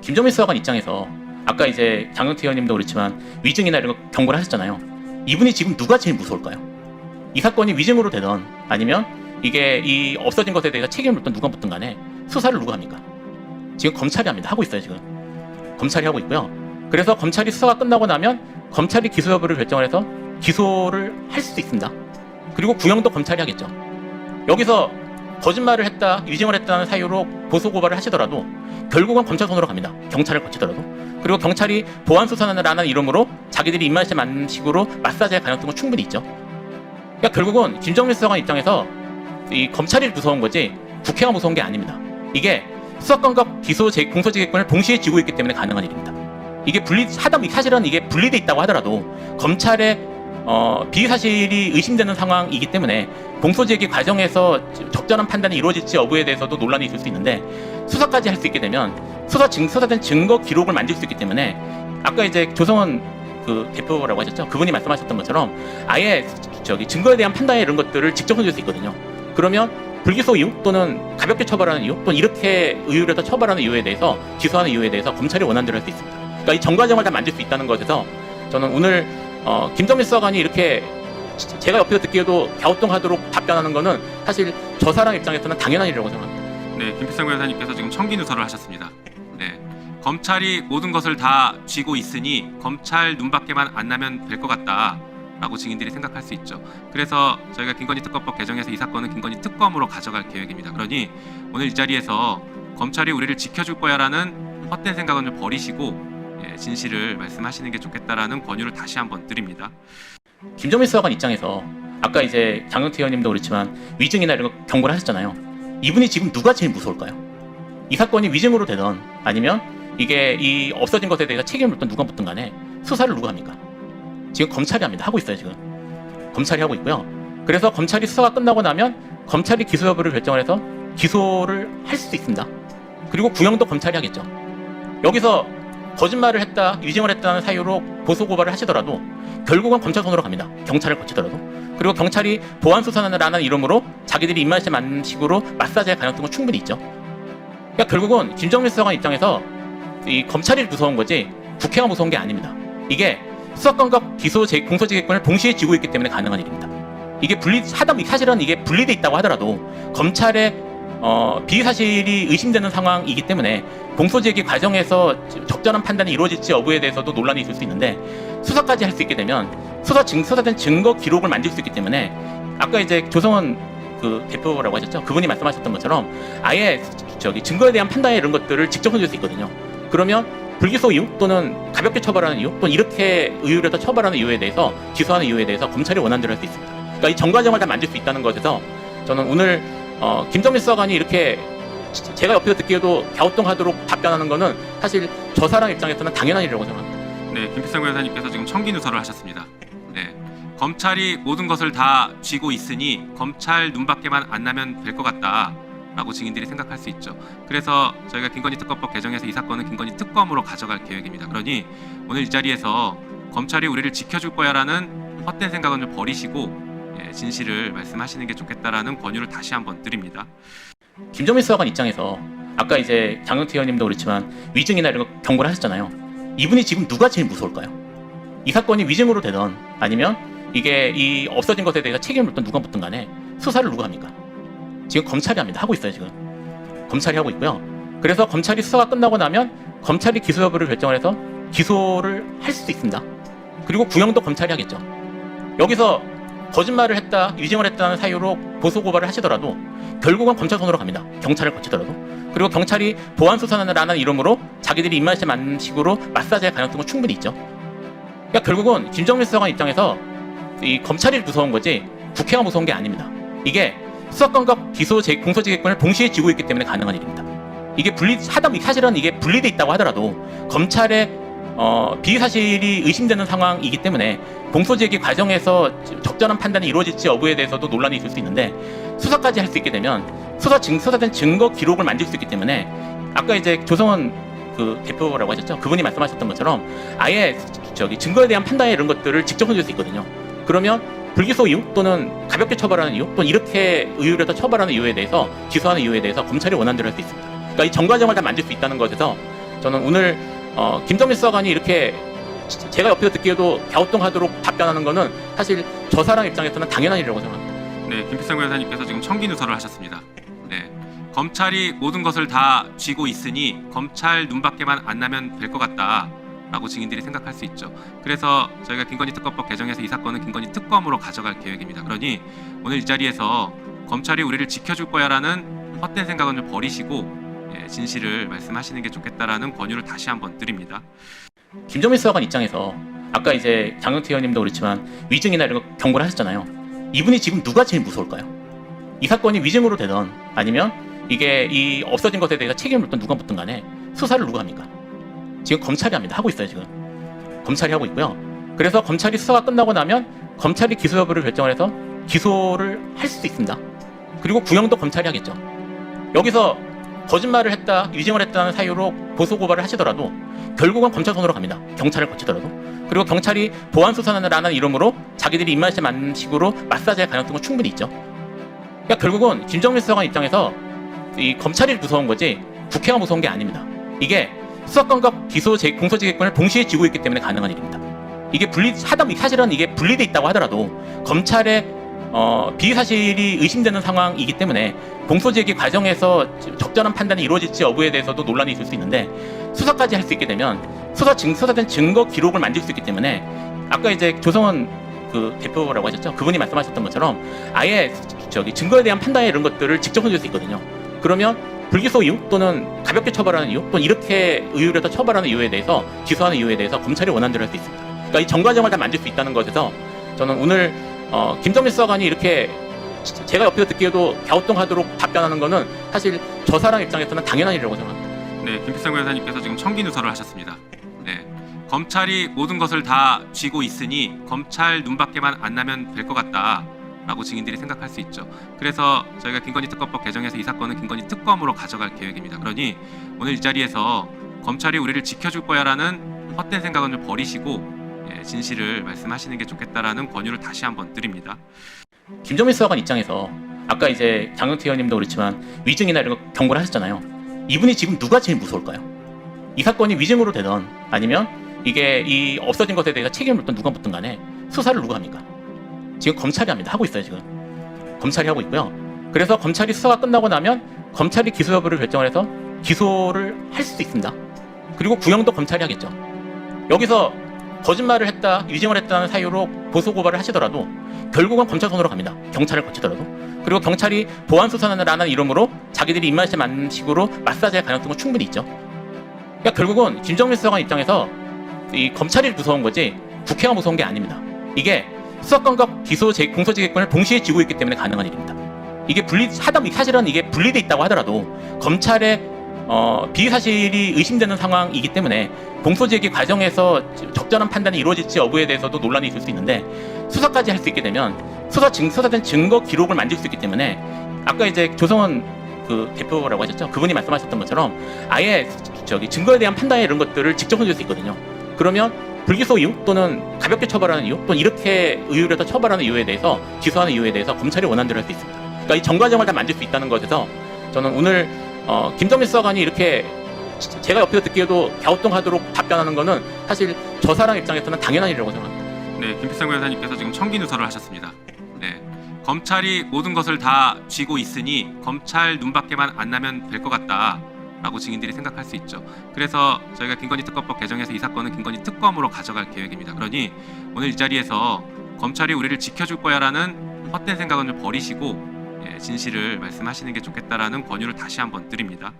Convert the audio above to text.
김정민 수사관 입장에서 아까 이제 장영태 의원님도 그렇지만 위증이나 이런 거 경고를 하셨잖아요. 이분이 지금 누가 제일 무서울까요? 이 사건이 위증으로 되던 아니면 이게 이 없어진 것에 대해서 책임을 묻든 누가 묻든 간에 수사를 누가 합니까? 지금 검찰이 합니다. 하고 있어요, 지금. 검찰이 하고 있고요. 그래서 검찰이 수사가 끝나고 나면 검찰이 기소 여부를 결정을 해서 기소를 할 수도 있습니다. 그리고 구형도 검찰이 하겠죠. 여기서 거짓말을 했다, 위증을 했다는 사유로 고소 고발을 하시더라도 결국은 검찰 손으로 갑니다. 경찰을 거치더라도. 그리고 경찰이 보안 수사라는 이름으로 자기들이 입맛에 맞는 식으로 마사지할 가능성은 충분히 있죠. 그러니까 결국은 김정민 수사관 입장에서 이 검찰이 무서운 거지 국회가 무서운 게 아닙니다. 이게 수사권과 기소 제 공소제기권을 동시에 쥐고 있기 때문에 가능한 일입니다. 이게 분리 하다 사실은 이게 분리돼 있다고 하더라도 검찰의 어, 비사실이 의심되는 상황이기 때문에 공소제기 과정에서 적절한 판단이 이루어질지 여부에 대해서도 논란이 있을 수 있는데 수사까지 할 수 있게 되면 수사 증 수사된 증거 기록을 만들 수 있기 때문에 아까 이제 조성원 그 대표라고 하셨죠 그분이 말씀하셨던 것처럼 아예 저기 증거에 대한 판단 이런 것들을 직접 해줄 수 있거든요. 그러면 불기소 이유 또는 가볍게 처벌하는 이유 또는 이렇게 해서 처벌하는 이유에 대해서 기소하는 이유에 대해서 검찰이 원하는 대로 할 수 있습니다. 그러니까 이 정과정을 다 만들 수 있다는 것에서 저는 오늘 어, 김정민 수사관이 이렇게 제가 옆에서 듣기에도 갸우뚱하도록 답변하는 거는 사실 저 사람 입장에서는 당연한 일이라고 생각합니다. 네, 김필성 변호사님께서 지금 청기 누설을 하셨습니다. 네, 검찰이 모든 것을 다 쥐고 있으니 검찰 눈밖에만 안 나면 될 것 같다라고 증인들이 생각할 수 있죠. 그래서 저희가 김건희 특검법 개정해서 이 사건은 김건희 특검으로 가져갈 계획입니다. 그러니 오늘 이 자리에서 검찰이 우리를 지켜줄 거야라는 헛된 생각은 좀 버리시고 예, 진실을 말씀하시는 게 좋겠다라는 권유를 다시 한번 드립니다. 김정민 수사관 입장에서 아까 이제 장영태 의원님도 그렇지만 위증이나 이런 거 경고를 하셨잖아요. 이분이 지금 누가 제일 무서울까요? 이 사건이 위증으로 되던 아니면 이게 이 없어진 것에 대해서 책임을 묻든 누가 묻든 간에 수사를 누가 합니까? 지금 검찰이 합니다. 하고 있어요, 지금. 검찰이 하고 있고요. 그래서 검찰이 수사가 끝나고 나면 검찰이 기소 여부를 결정을 해서 기소를 할 수도 있습니다. 그리고 구형도 검찰이 하겠죠. 여기서 거짓말을 했다, 위증을 했다는 사유로 고소 고발을 하시더라도 결국은 검찰 손으로 갑니다. 경찰을 거치더라도. 그리고 경찰이 보안 수사라는 이름으로 자기들이 입맛에 맞는 식으로 마사지할 가능성은 충분히 있죠. 그러니까 결국은 김정민 수사관 입장에서 이 검찰이 무서운 거지 국회가 무서운 게 아닙니다. 이게 수사권과 기소 제 공소제기권을 동시에 쥐고 있기 때문에 가능한 일입니다. 이게 분리 하다 사실은 이게 분리돼 있다고 하더라도 검찰의 어, 비사실이 의심되는 상황이기 때문에 공소제기 과정에서 적절한 판단이 이루어질지 여부에 대해서도 논란이 있을 수 있는데 수사까지 할 수 있게 되면 수사 증 수사된 증거 기록을 만들 수 있기 때문에 아까 이제 조성원 그 대표라고 하셨죠 그분이 말씀하셨던 것처럼 아예 저기 증거에 대한 판단 이런 것들을 직접 해줄 수 있거든요. 그러면 불기소 이유 또는 가볍게 처벌하는 이유 또는 이렇게 해서 처벌하는 이유에 대해서 기소하는 이유에 대해서 검찰이 원하는 대로 할 수 있습니다. 그러니까 이 정과정을 다 만들 수 있다는 것에서 저는 오늘 어, 김정민 수사관이 이렇게 제가 옆에서 듣기에도 갸우뚱하도록 답변하는 거는 사실 저 사람 입장에서는 당연한 일이라고 생각합니다. 네, 김필성 변호사님께서 지금 청기 누설을 하셨습니다. 네, 검찰이 모든 것을 다 쥐고 있으니 검찰 눈밖에만 안 나면 될 것 같다라고 증인들이 생각할 수 있죠. 그래서 저희가 김건희 특검법 개정해서 이 사건은 김건희 특검으로 가져갈 계획입니다. 그러니 오늘 이 자리에서 검찰이 우리를 지켜줄 거야라는 헛된 생각은 좀 버리시고 예, 진실을 말씀하시는 게 좋겠다라는 권유를 다시 한번 드립니다. 김정민 수사관 입장에서 아까 이제 장영태 의원님도 그렇지만 위증이나 이런 거 경고를 하셨잖아요. 이분이 지금 누가 제일 무서울까요? 이 사건이 위증으로 되던 아니면 이게 이 없어진 것에 대해서 책임을 묻든 누가 묻든 간에 수사를 누가 합니까? 지금 검찰이 합니다. 하고 있어요, 지금. 검찰이 하고 있고요. 그래서 검찰이 수사가 끝나고 나면 검찰이 기소 여부를 결정을 해서 기소를 할 수도 있습니다. 그리고 구형도 검찰이 하겠죠. 여기서 거짓말을 했다, 위증을 했다는 사유로 고소 고발을 하시더라도 결국은 검찰 손으로 갑니다. 경찰을 거치더라도. 그리고 경찰이 보안 수사라는 이름으로 자기들이 입맛에 맞는 식으로 마사지할 가능성은 충분히 있죠. 그러니까 결국은 김정민 수사관 입장에서 이 검찰이 무서운 거지 국회가 무서운 게 아닙니다. 이게 수사권과 기소 제 공소제기권을 동시에 쥐고 있기 때문에 가능한 일입니다. 이게 분리 하다 사실은 이게 분리돼 있다고 하더라도 검찰의 어, 비사실이 의심되는 상황이기 때문에 공소제기 과정에서 적절한 판단이 이루어질지 여부에 대해서도 논란이 있을 수 있는데 수사까지 할 수 있게 되면 수사 증 수사된 증거 기록을 만들 수 있기 때문에 아까 이제 조성원 그 대표라고 하셨죠 그분이 말씀하셨던 것처럼 아예 저기 증거에 대한 판단 이런 것들을 직접 해줄 수 있거든요. 그러면 불기소 이유 또는 가볍게 처벌하는 이유 또는 이렇게 해서 처벌하는 이유에 대해서 기소하는 이유에 대해서 검찰이 원하는 대로 할 수 있습니다. 그러니까 이 정과정을 다 만들 수 있다는 것에서 저는 오늘 어, 김정민 수사관이 이렇게 제가 옆에서 듣기에도 갸우뚱하도록 답변하는 거는 사실 저 사람 입장에서는 당연한 일이라고 생각합니다. 네, 김필성 변호사님께서 지금 청기 누설을 하셨습니다. 네, 검찰이 모든 것을 다 쥐고 있으니 검찰 눈밖에만 안 나면 될 것 같다라고 증인들이 생각할 수 있죠. 그래서 저희가 김건희 특검법 개정해서 이 사건은 김건희 특검으로 가져갈 계획입니다. 그러니 오늘 이 자리에서 검찰이 우리를 지켜줄 거야라는 헛된 생각은 좀 버리시고 예, 진실을 말씀하시는 게 좋겠다라는 권유를 다시 한번 드립니다. 김정민 수사관 입장에서 아까 이제 장영태 의원님도 그렇지만 위증이나 이런 거 경고를 하셨잖아요. 이분이 지금 누가 제일 무서울까요? 이 사건이 위증으로 되던 아니면 이게 이 없어진 것에 대해서 책임을 묻던 누가 묻든 간에 수사를 누가 합니까? 지금 검찰이 합니다. 하고 있어요 지금. 검찰이 하고 있고요. 그래서 검찰이 수사가 끝나고 나면 검찰이 기소 여부를 결정을 해서 기소를 할 수도 있습니다. 그리고 구형도 검찰이 하겠죠. 여기서 거짓말을 했다, 위증을 했다는 사유로 고소 고발을 하시더라도 결국은 검찰 손으로 갑니다. 경찰을 거치더라도. 그리고 경찰이 보안 수사라는 이름으로 자기들이 입맛에 맞는 식으로 마사지할 가능성은 충분히 있죠. 그러니까 결국은 김정민 수사관 입장에서 이 검찰이 무서운 거지 국회가 무서운 게 아닙니다. 이게 수사권과 기소 제 공소지휘권을 동시에 쥐고 있기 때문에 가능한 일입니다. 이게 분리 하다 사실은 이게 분리돼 있다고 하더라도 검찰의 어, 비위 사실이 의심되는 상황이기 때문에 공소제기 과정에서 적절한 판단이 이루어질지 여부에 대해서도 논란이 있을 수 있는데 수사까지 할 수 있게 되면 수사 증 수사된 증거 기록을 만들 수 있기 때문에 아까 이제 조성원 그 대표라고 하셨죠 그분이 말씀하셨던 것처럼 아예 저기 증거에 대한 판단 이런 것들을 직접 해줄 수 있거든요. 그러면 불기소 이유 또는 가볍게 처벌하는 이유 또는 이렇게 의율에서 처벌하는 이유에 대해서 기소하는 이유에 대해서 검찰이 원하는 대로 할 수 있습니다. 그러니까 이 전 과정을 다 만들 수 있다는 것에서 저는 오늘 어, 김정민 수사관이 이렇게 제가 옆에서 듣기에도 갸우뚱하도록 답변하는 거는 사실 저 사람 입장에서는 당연한 일이라고 생각합니다. 네, 김필성 변호사님께서 지금 청기 누설을 하셨습니다. 네, 검찰이 모든 것을 다 쥐고 있으니 검찰 눈밖에만 안 나면 될 것 같다라고 증인들이 생각할 수 있죠. 그래서 저희가 김건희 특검법 개정해서 이 사건은 김건희 특검으로 가져갈 계획입니다. 그러니 오늘 이 자리에서 검찰이 우리를 지켜줄 거야라는 헛된 생각은 좀 버리시고 예, 진실을 말씀하시는 게 좋겠다라는 권유를 다시 한번 드립니다. 김정민 수사관 입장에서 아까 이제 장영태 의원님도 그렇지만 위증이나 이런 거 경고를 하셨잖아요. 이분이 지금 누가 제일 무서울까요? 이 사건이 위증으로 되던 아니면 이게 이 없어진 것에 대해서 책임을 묻던 누가 묻든 간에 수사를 누가 합니까? 지금 검찰이 합니다. 하고 있어요 지금. 검찰이 하고 있고요. 그래서 검찰이 수사가 끝나고 나면 검찰이 기소 여부를 결정을 해서 기소를 할 수도 있습니다. 그리고 구형도 검찰이 하겠죠. 여기서 거짓말을 했다, 위증을 했다는 사유로 고소 고발을 하시더라도 결국은 검찰 손으로 갑니다. 경찰을 거치더라도. 그리고 경찰이 보안 수사라는 이름으로 자기들이 입맛에 맞는 식으로 마사지할 가능성은 충분히 있죠. 그러니까 결국은 김정민 수사관 입장에서 이 검찰이 무서운 거지 국회가 무서운 게 아닙니다. 이게 수사권과 기소 제 공소지휘권을 동시에 쥐고 있기 때문에 가능한 일입니다. 이게 분리 하다 사실은 이게 분리돼 있다고 하더라도 검찰의 어, 비위 사실이 의심되는 상황이기 때문에 공소제기 과정에서 적절한 판단이 이루어질지 여부에 대해서도 논란이 있을 수 있는데 수사까지 할 수 있게 되면 수사 증 수사된 증거 기록을 만들 수 있기 때문에 아까 이제 조성원 그 대표라고 하셨죠 그분이 말씀하셨던 것처럼 아예 저기 증거에 대한 판단 이런 것들을 직접 해줄 수 있거든요. 그러면 불기소 이유 또는 가볍게 처벌하는 이유 또는 이렇게 의율에서 처벌하는 이유에 대해서 기소하는 이유에 대해서 검찰이 원하는 대로 할 수 있습니다. 그러니까 이 전 과정을 다 만들 수 있다는 것에서 저는 오늘 어, 김정민 수사관이 이렇게 제가 옆에서 듣기에도 갸우뚱하도록 답변하는 거는 사실 저 사람 입장에서는 당연한 일이라고 생각합니다. 네, 김필성 변호사님께서 지금 청기 누설을 하셨습니다. 네, 검찰이 모든 것을 다 쥐고 있으니 검찰 눈밖에만 안 나면 될 것 같다라고 증인들이 생각할 수 있죠. 그래서 저희가 김건희 특검법 개정해서 이 사건은 김건희 특검으로 가져갈 계획입니다. 그러니 오늘 이 자리에서 검찰이 우리를 지켜줄 거야라는 헛된 생각은 좀 버리시고 예, 진실을 말씀하시는 게 좋겠다라는 권유를 다시 한번 드립니다.